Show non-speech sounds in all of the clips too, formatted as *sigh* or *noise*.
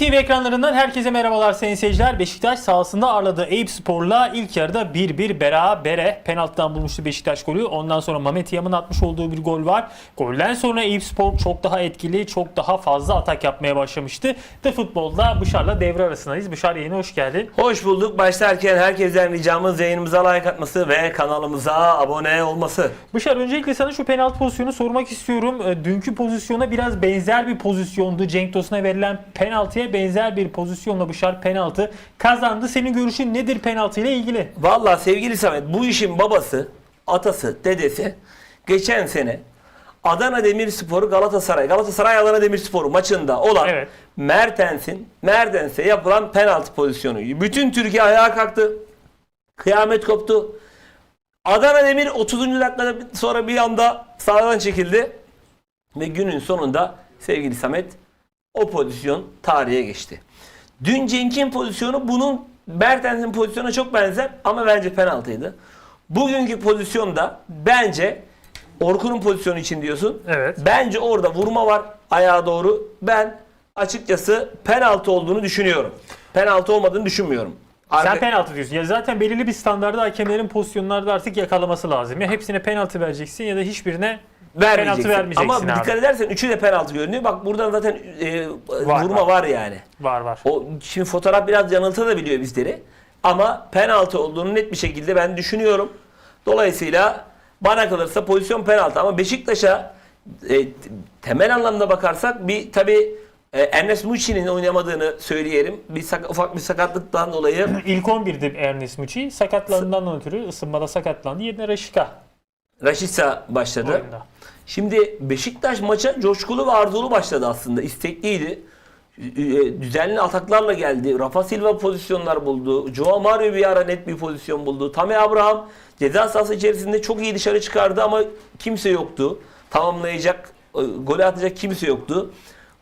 BTV ekranlarından herkese merhabalar sayın seyirciler. Beşiktaş sahasında ağırladığı Eyüp Spor'la ilk yarıda 1-1 berabere penaltıdan bulmuştu Beşiktaş golü. Ondan sonra Mehmet Yam'ın atmış olduğu bir gol var. Golden sonra Eyüp Spor çok daha etkili, çok daha fazla atak yapmaya başlamıştı. The Futbol'da Bışar'la devre arasındayız. Bışar yayına hoş geldin. Hoş bulduk. Başlarken herkesten ricamız yayınımıza like atması ve kanalımıza abone olması. Bışar öncelikle sana şu penaltı pozisyonu sormak istiyorum. E, Dünkü pozisyona biraz benzer bir pozisyondu. Cenk Tosun'a verilen penaltıya benzer bir pozisyonla Bışar penaltı kazandı. Senin görüşün nedir penaltı ile ilgili? Vallahi sevgili Samet bu işin babası, atası, dedesi geçen sene Adana Demirspor Galatasaray, Galatasaray Adana Demirspor maçında olan Evet. Mertens'in Mertens'e yapılan penaltı pozisyonu. Bütün Türkiye ayağa kalktı. Kıyamet koptu. Adana Demir 30. dakikada sonra bir anda sahadan çekildi. Ve günün sonunda sevgili Samet o pozisyon tarihe geçti. Dün Cenk'in pozisyonu bunun Mertens'in pozisyonuna çok benzer ama bence penaltıydı. Bugünkü pozisyonda bence Orkun'un pozisyonu için diyorsun. Evet. Bence orada vurma var ayağa doğru. Ben açıkçası penaltı olduğunu düşünüyorum. Penaltı olmadığını düşünmüyorum. Sen Arka- penaltı diyorsun. Ya zaten belirli bir standarda hakemlerin pozisyonlarda artık yakalaması lazım. Ya hepsine penaltı vereceksin ya da hiçbirine penaltı vermeyeceksin Ama abi. dikkat edersen üçü de penaltı görünüyor. Bak buradan zaten e, Var, vurma var. var yani. var var. O şimdi fotoğraf biraz yanıltabiliyor bizleri. Ama penaltı olduğunu net bir şekilde ben düşünüyorum. Dolayısıyla bana kalırsa pozisyon penaltı ama Beşiktaş'a e, temel anlamda bakarsak bir tabi e, Ernest Muçi'nin oynamadığını söyleyelim. Bir sak- ufak bir sakatlıktan dolayı *clears throat* İlk 11'di Ernest Muçi. Sakatlandığından ötürü ısınmada sakatlandı. Yerine Raşika Rashica başladı. oyunda. Şimdi Beşiktaş maça coşkulu ve arzulu başladı aslında. İstekliydi. Düzenli ataklarla geldi. Rafa Silva pozisyonlar buldu. Joao Mario bir ara net bir pozisyon buldu. Tammy Abraham ceza sahası içerisinde çok iyi dışarı çıkardı ama kimse yoktu. Tamamlayacak, e, golü atacak kimse yoktu.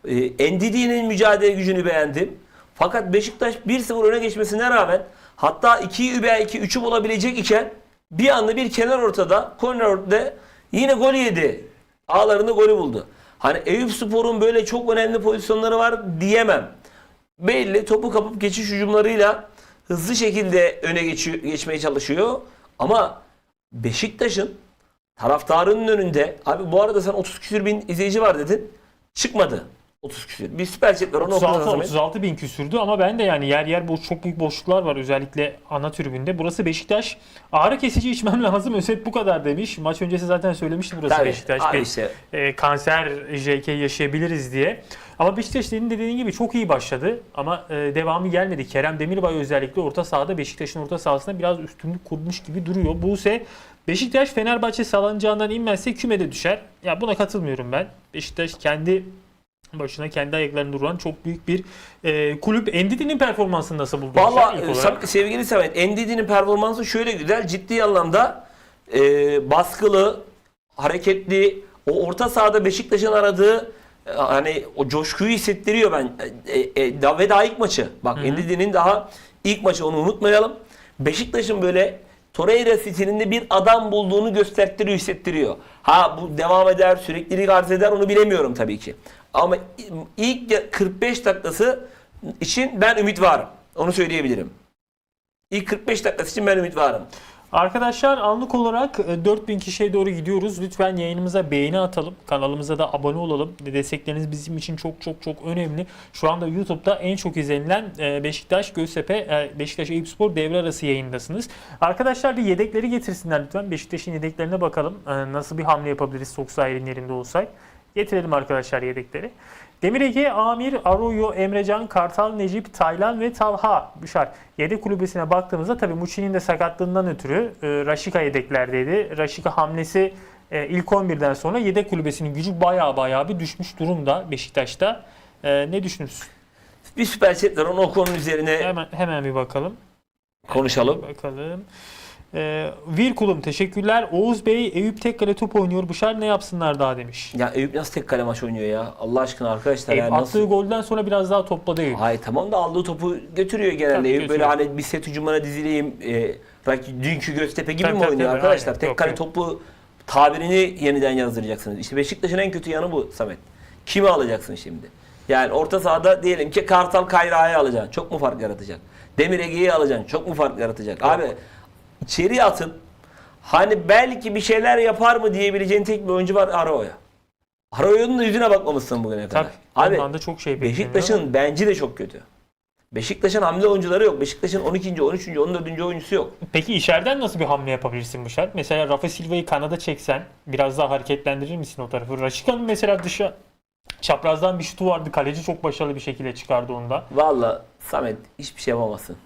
Ee, Ndidi'nin mücadele gücünü beğendim. Fakat Beşiktaş 1-0 öne geçmesine rağmen hatta 2'yi veya 2 3'ü bulabilecek iken bir anda bir kenar ortada, kornerde yine gol yedi. Ağlarında golü buldu. Hani Eyüp Spor'un böyle çok önemli pozisyonları var diyemem. Belli topu kapıp geçiş hücumlarıyla hızlı şekilde öne geçiyor, geçmeye çalışıyor. Ama Beşiktaş'ın taraftarının önünde abi bu arada sen 30 küsür bin izleyici var dedin. Çıkmadı. 30 küsür. Bir süper chat var onu 36, okudun 36 bin küsürdü ama ben de yani yer yer boş, çok büyük boşluklar var özellikle ana tribünde. Burası Beşiktaş. Ağrı kesici içmem *laughs* lazım. Özet bu kadar demiş. Maç öncesi zaten söylemişti burası Tabii. Beşiktaş. Abi işte e, kanser JK yaşayabiliriz diye. Ama Beşiktaş senin dediğin gibi çok iyi başladı ama e, devamı gelmedi. Kerem Demirbay özellikle orta sahada Beşiktaş'ın orta sahasında biraz üstünlük kurmuş gibi duruyor. Buse Beşiktaş Fenerbahçe salıncağından inmezse kümede düşer. Ya buna katılmıyorum ben. Beşiktaş kendi başına kendi ayaklarında duran çok büyük bir e, kulüp. Endidi'nin performansını nasıl buldun? Valla e, sevgili Samet, Endidi'nin performansı şöyle güzel. Ciddi anlamda e, baskılı, hareketli, o orta sahada Beşiktaş'ın aradığı e, hani o coşkuyu hissettiriyor ben. E, e, da- ve daha ilk maçı. Bak Endidi'nin daha ilk maçı onu unutmayalım. Beşiktaş'ın böyle Torreira stilinde bir adam bulduğunu gösterttiriyor, hissettiriyor. Ha bu devam eder, süreklilik arz eder onu bilemiyorum tabii ki. Ama ilk 45 dakikası için ben ümit varım. Onu söyleyebilirim. İlk 45 dakikası için ben ümit varım. Arkadaşlar anlık olarak e, 4000 kişiye doğru gidiyoruz. Lütfen yayınımıza beğeni atalım. Kanalımıza da abone olalım. Destekleriniz bizim için çok çok çok önemli. Şu anda YouTube'da en çok izlenilen e, Beşiktaş Göztepe e, Beşiktaş Eyüpspor devre arası yayındasınız. Arkadaşlar bir yedekleri getirsinler lütfen. Beşiktaş'ın yedeklerine bakalım. E, Nasıl bir hamle yapabiliriz Soksayir'in yerinde olsak. Getirelim arkadaşlar yedekleri. Demir Ege, Amir, Arroyo, Emrecan, Kartal, Necip, Taylan ve Talha Büşar. Yedek kulübesine baktığımızda tabii Muçi'nin de sakatlığından ötürü e, Raşika yedeklerdeydi. Raşika hamlesi e, ilk 11'den sonra yedek kulübesinin gücü baya baya bir düşmüş durumda Beşiktaş'ta. E, ne düşünürsün? Bir süper chat var onu o konunun üzerine Hemen hemen bir bakalım. konuşalım. Bakalım. E, Virkulum teşekkürler. Oğuz Bey Eyüp Tekkale top oynuyor. Büşar ne yapsınlar daha demiş. Ya Eyüp nasıl tek kale maç oynuyor ya? Allah aşkına arkadaşlar Eyüp ya attığı nasıl? golden sonra biraz daha topladı Eyüp. Hayır tamam da aldığı topu götürüyor genelde. Tabii, Eyüp böyle götürüyor. hani bir set hücumuna dizileyim. E, rakip dünkü Göztepe gibi Tabii, mi tabii, oynuyor tabii, arkadaşlar? aynen. Tek Yok, kale yok. topu tabirini yeniden yazdıracaksınız. İşte Beşiktaş'ın en kötü yanı bu Samet. Kimi alacaksın şimdi? Yani orta sahada diyelim ki Kartal Kayra'yı alacaksın. Çok mu fark yaratacak? Demir Ege'yi alacaksın. Çok mu fark yaratacak? Abi içeri atıp hani belki bir şeyler yapar mı diyebileceğin tek bir oyuncu var Arao'ya. Arao'nun da yüzüne bakmamışsın bugüne kadar. Tabii. Abi da çok şey. Beşiktaş'ın bence de çok kötü. Beşiktaş'ın hamle oyuncuları yok. Beşiktaş'ın 12. 13. 14. oyuncusu yok. Peki içeriden nasıl bir hamle yapabilirsin bu şart? Mesela Rafa Silva'yı kanada çeksen biraz daha hareketlendirir misin o tarafı? Raşika'nın mesela dışa çaprazdan bir şutu vardı. Kaleci çok başarılı bir şekilde çıkardı onda. Valla Samet hiçbir şey yapamazsın.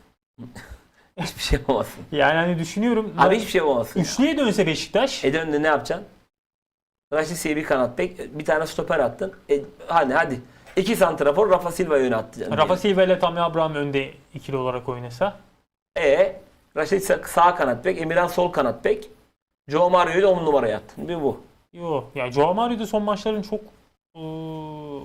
*laughs* hiçbir şey yapamazsın. Yani hani düşünüyorum. Abi hiçbir şey yapamazsın. Üçlüye dönse Beşiktaş. E döndü ne yapacaksın? Raşit Sey'i bir kanat bek, bir tane stoper attın. E, hadi hadi. İki santrafor Rafa Silva'yı öne attı. Rafa Silva ile Tammy Abraham önde ikili olarak oynasa. E Raşit sağ, kanat bek, Emirhan sol kanat bek. Joe Mario'yu da 10 numaraya attın. Bir bu. Yo, ya Joao Mario da son maçların çok ıı,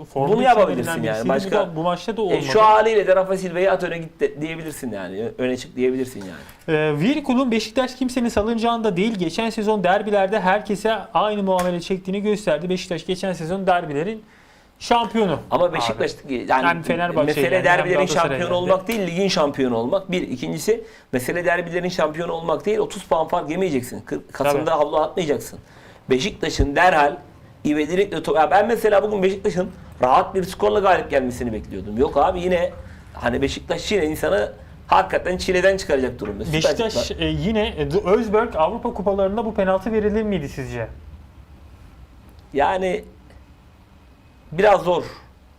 formda Bunu yapabilirsin içeriğinden yani. Başka- bu, da, bu maçta da olmadı. E, şu haliyle de Rafa Silva'yı at öne git de- diyebilirsin yani. Öne çık diyebilirsin yani. Ee, Virkul'un Beşiktaş kimsenin salıncağında değil. Geçen sezon derbilerde herkese aynı muamele çektiğini gösterdi. Beşiktaş geçen sezon derbilerin şampiyonu. Ama Beşiktaş yani Hem Fenerbahçe mesele hem derbilerin yendi. olmak değil, ligin şampiyonu olmak. Bir. ikincisi mesele derbilerin şampiyonu olmak değil, 30 puan fark yemeyeceksin. Kasım'da havlu atmayacaksın. Beşiktaş'ın derhal ivedilikle ben mesela bugün Beşiktaş'ın rahat bir skorla galip gelmesini bekliyordum. Yok abi yine hani Beşiktaş yine insanı hakikaten çileden çıkaracak durumda. Beşiktaş e, yine e, The Özberg Avrupa kupalarında bu penaltı verilir miydi sizce? yani biraz zor.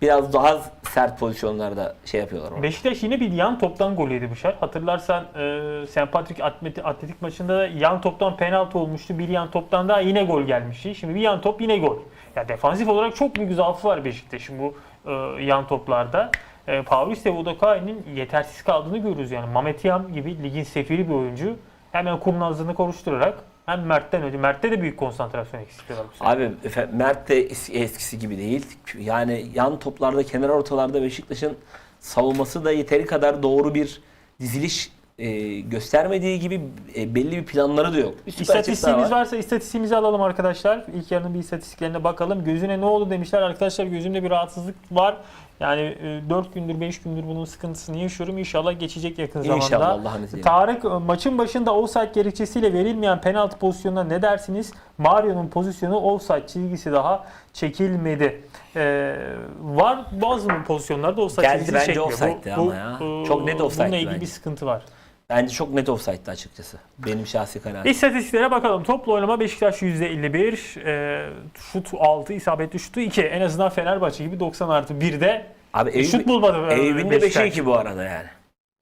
Biraz daha sert pozisyonlarda şey yapıyorlar orada. Beşiktaş yine bir yan toptan gol yedi Bışar. Hatırlarsan e, St. Patrick Atletik, Atletik maçında da yan toptan penaltı olmuştu. Bir yan toptan da yine gol gelmişti. Şimdi bir yan top yine gol. Ya defansif olarak çok büyük zaafı var Beşiktaş'ın bu e, yan toplarda. E, Pauliste Vodokai'nin yetersiz kaldığını görüyoruz yani. Mamet Yam gibi ligin sefiri bir oyuncu. Hemen kurnazlığını konuşturarak hem Mert'ten önce. Mert'te de büyük konsantrasyon eksikliği var bu sene. Abi efe- Mert de es- eskisi gibi değil. Yani yan toplarda, kenar ortalarda Beşiktaş'ın savunması da yeteri kadar doğru bir diziliş e, göstermediği gibi e, belli bir planları da yok. Bir süper daha İstatistiğimiz varsa istatistiğimizi alalım arkadaşlar. İlk yarının bir istatistiklerine bakalım. Gözüne ne oldu demişler. Arkadaşlar gözümde bir rahatsızlık var. Yani 4 gündür 5 gündür bunun sıkıntısını yaşıyorum. İnşallah geçecek yakın İnşallah zamanda. Allah'ın izniyle. Tarık e, maçın başında offside gerekçesiyle verilmeyen penaltı pozisyonuna ne dersiniz? Mario'nun pozisyonu offside çizgisi daha çekilmedi. Ee, var bazı pozisyonlarda offside Geldi çizgisi bence çekmiyor. offside'di ama ya. Çok net offside'di Bununla ilgili bence. bir sıkıntı var. Bence çok net offside'di açıkçası. Benim şahsi kanaatim. İstatistiklere bakalım. Toplu oynama Beşiktaş %51, e, şut 6, isabetli şutu 2. En azından Fenerbahçe gibi 90 artı 1'de Abi Eyüp, şut bulmadı. e, Eyüp'ün de Beşiktaş. 5'e 2 bu arada yani.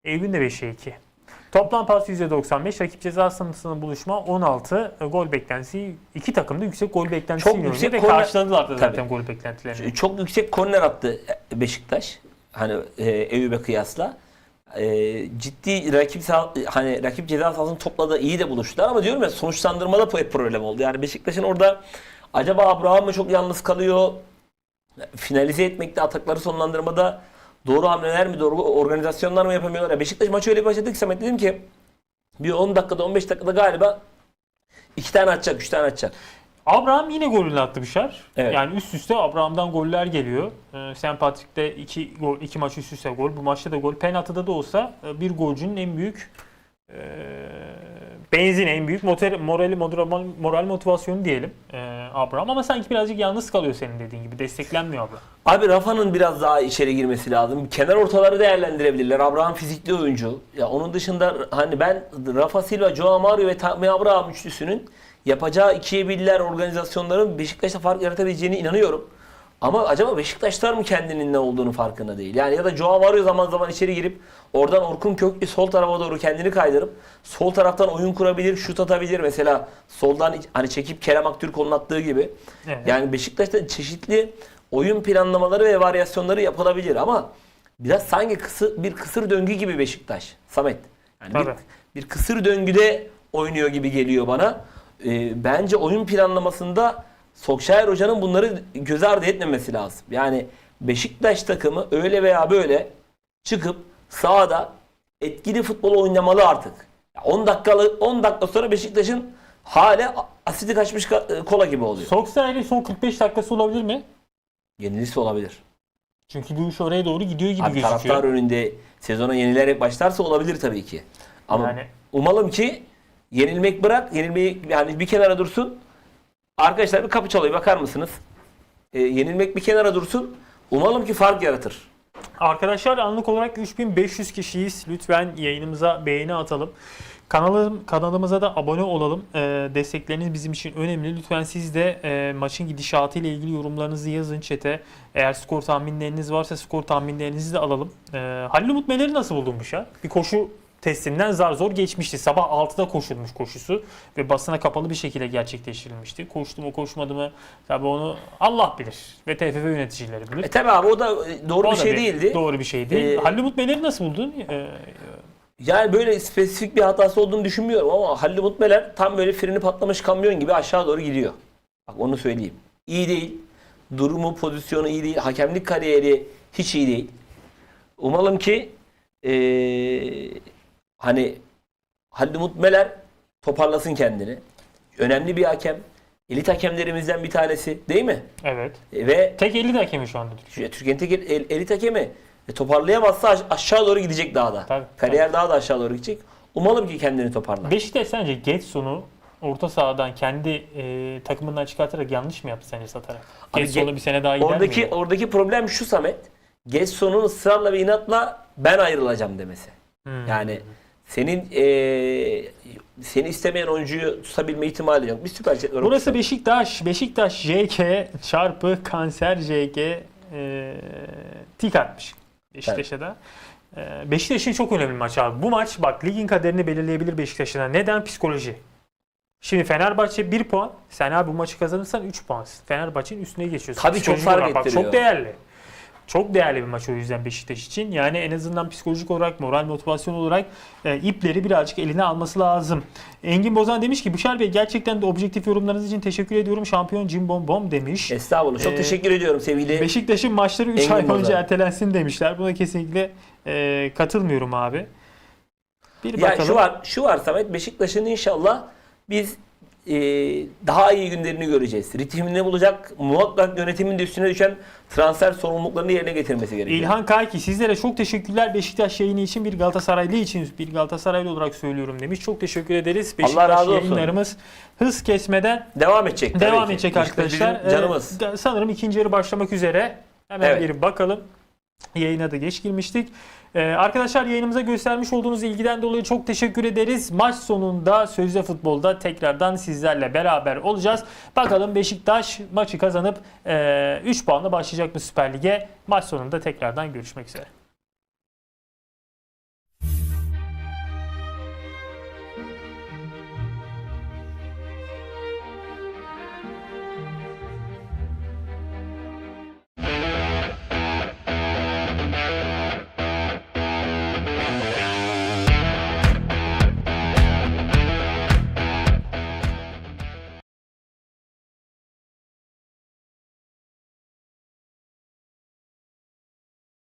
Eyüp'ün de 5'e 2. Toplam pas %95, rakip ceza sahasının buluşma 16, e, gol beklentisi iki takım da yüksek gol beklentisi Çok yüksek ve korner- karşıladılar da zaten Tabii. gol beklentilerini. Çok yüksek korner attı Beşiktaş. Hani e, Eyüp'e kıyasla. E, ciddi rakip hani rakip ceza sahasını topladı iyi de buluştular ama diyorum ya sonuçlandırmada problem oldu. Yani Beşiktaş'ın orada acaba Abraham mı çok yalnız kalıyor? Finalize etmekte atakları sonlandırmada doğru hamleler mi doğru organizasyonlar mı yapamıyorlar? Ya Beşiktaş maçı öyle bir başladı ki Samet dedim ki bir 10 dakikada 15 dakikada galiba iki tane atacak, üç tane atacak. Abraham yine golünü attı Bişar. Evet. Yani üst üste Abraham'dan goller geliyor. Ee, St. Patrick'te iki, gol, iki maç üst üste gol. Bu maçta da gol. Penaltıda da olsa e, bir golcünün en büyük e, benzin, en büyük motor, morali, moral, moral motivasyonu diyelim e, Abraham. Ama sanki birazcık yalnız kalıyor senin dediğin gibi. Desteklenmiyor Abraham. Abi Rafa'nın biraz daha içeri girmesi lazım. Kenar ortaları değerlendirebilirler. Abraham fizikli oyuncu. Ya onun dışında hani ben Rafa Silva, Joao Mario ve Tammy Abraham üçlüsünün yapacağı ikiye birler organizasyonların Beşiktaş'ta fark yaratabileceğine inanıyorum. Ama acaba Beşiktaşlar mı kendinin ne olduğunu farkında değil? Yani ya da Joao Mario zaman zaman içeri girip oradan Orkun Köklü sol tarafa doğru kendini kaydırıp sol taraftan oyun kurabilir, şut atabilir. Mesela soldan hani çekip Kerem Aktürkoğlu'nun attığı gibi. Evet. Yani Beşiktaş'ta çeşitli oyun planlamaları ve varyasyonları yapılabilir ama biraz sanki kısır, bir kısır döngü gibi Beşiktaş. Samet. Yani bir, bir kısır döngüde oynuyor gibi geliyor bana. Ee, bence oyun planlamasında Sokşair Hoca'nın bunları göz ardı etmemesi lazım. Yani Beşiktaş takımı öyle veya böyle çıkıp sahada etkili futbol oynamalı artık. Ya 10 dakikalı 10 dakika sonra Beşiktaş'ın hale asidi kaçmış ka- kola gibi oluyor. Solskjaer'in son 45 dakikası olabilir mi? Yenilisi olabilir. Çünkü bu iş oraya doğru gidiyor gibi Abi gözüküyor. taraftar önünde sezona yenilerek başlarsa olabilir tabii ki. Ama Yani- umalım ki yenilmek bırak, yenilmeyi yani bir kenara dursun. Arkadaşlar bir kapı çalıyor bakar mısınız? Ee, yenilmek bir kenara dursun. Umalım ki fark yaratır. Arkadaşlar anlık olarak 3500 kişiyiz. Lütfen yayınımıza beğeni atalım. Kanalım, kanalımıza da abone olalım. Ee, destekleriniz bizim için önemli. Lütfen siz de e, maçın gidişatı ile ilgili yorumlarınızı yazın chat'e. Eğer skor tahminleriniz varsa skor tahminlerinizi de alalım. Ee, Halil Umut Meler'i nasıl buldunmuş ya? Bir koşu testinden zar zor geçmişti. Sabah 6'da koşulmuş koşusu ve basına kapalı bir şekilde gerçekleştirilmişti. Koştu mu koşmadı mı tabii onu Allah bilir ve TFF yöneticileri bilir. E tabii abi o da e, doğru O bir da şey değildi. Doğru bir şey değil. Ee, Halil Umut Meler'i nasıl buldun? Ee, Yani böyle spesifik bir hatası olduğunu düşünmüyorum ama Halil Mutmeler tam böyle freni patlamış kamyon gibi aşağı doğru gidiyor. Bak onu söyleyeyim. İyi değil. Durumu, pozisyonu iyi değil. Hakemlik kariyeri hiç iyi değil. Umalım ki eee, hani Halil Mutmeler toparlasın kendini. Önemli bir hakem. Elit hakemlerimizden bir tanesi değil mi? evet. E, Ve Tek 50 de hakemi şu anda Türkiye. Türkiye'nin tek el- elit hakemi e, toparlayamazsa aş- aşağı doğru gidecek daha da. Tabii, Kariyer daha da aşağı doğru gidecek. Umalım ki kendini toparlar. Beşiktaş sence Getson'u orta sahadan kendi e, takımından çıkartarak yanlış mı yaptı sence satarak? Getson'u Ge- bir sene daha gider Oradaki miydi? oradaki problem şu Samet. Gesson'un ısrarla ve inatla ben ayrılacağım demesi. Hmm. Yani senin eee seni istemeyen oyuncuyu tutabilme ihtimali yok. Bir süper var. Burası Beşiktaş. Beşiktaş JK çarpı kanser JK e, tik atmış Beşiktaş'a da. E, Beşiktaş için çok önemli bir maç abi. Bu maç bak ligin kaderini belirleyebilir Beşiktaş'ın. Neden? Psikoloji. Şimdi Fenerbahçe 1 puan. Sen abi bu maçı kazanırsan 3 puansın. Fenerbahçe'nin üstüne geçiyorsun. Tabii çok fark olarak bak, ettiriyor. Çok değerli. Çok değerli bir maç o yüzden Beşiktaş için. Yani en azından psikolojik olarak, moral motivasyon olarak e, ipleri birazcık eline alması lazım. Engin Bozan demiş ki Büşar Bey gerçekten de objektif yorumlarınız için teşekkür ediyorum. Şampiyon Jim Bom Bom demiş. Estağfurullah. Çok Ee, teşekkür ediyorum sevgili. Beşiktaş'ın maçları 3 Engin ay önce ertelensin demişler. Buna kesinlikle e, katılmıyorum abi. Bir Ya bakalım. şu var, şu var Samet. Beşiktaş'ın inşallah biz eee, daha iyi günlerini göreceğiz. Ritimini bulacak. Muhakkak yönetimin de üstüne düşen transfer sorumluluklarını yerine getirmesi gerekiyor. İlhan Kayki sizlere çok teşekkürler Beşiktaş yayını için bir Galatasaraylı için bir Galatasaraylı olarak söylüyorum demiş. Çok teşekkür ederiz. Beşiktaş razı olsun. yayınlarımız hız kesmeden Devam edecek. devam edecek arkadaşlar. bizim canımız. Ee, sanırım ikinci yarı başlamak üzere. Hemen Evet. bir bakalım. Yayına da geç girmiştik. Ee, arkadaşlar yayınımıza göstermiş olduğunuz ilgiden dolayı çok teşekkür ederiz. Maç sonunda Sözde Futbol'da tekrardan sizlerle beraber olacağız. Bakalım Beşiktaş maçı kazanıp 3 puanla başlayacak mı Süper Lig'e? Maç sonunda tekrardan görüşmek üzere.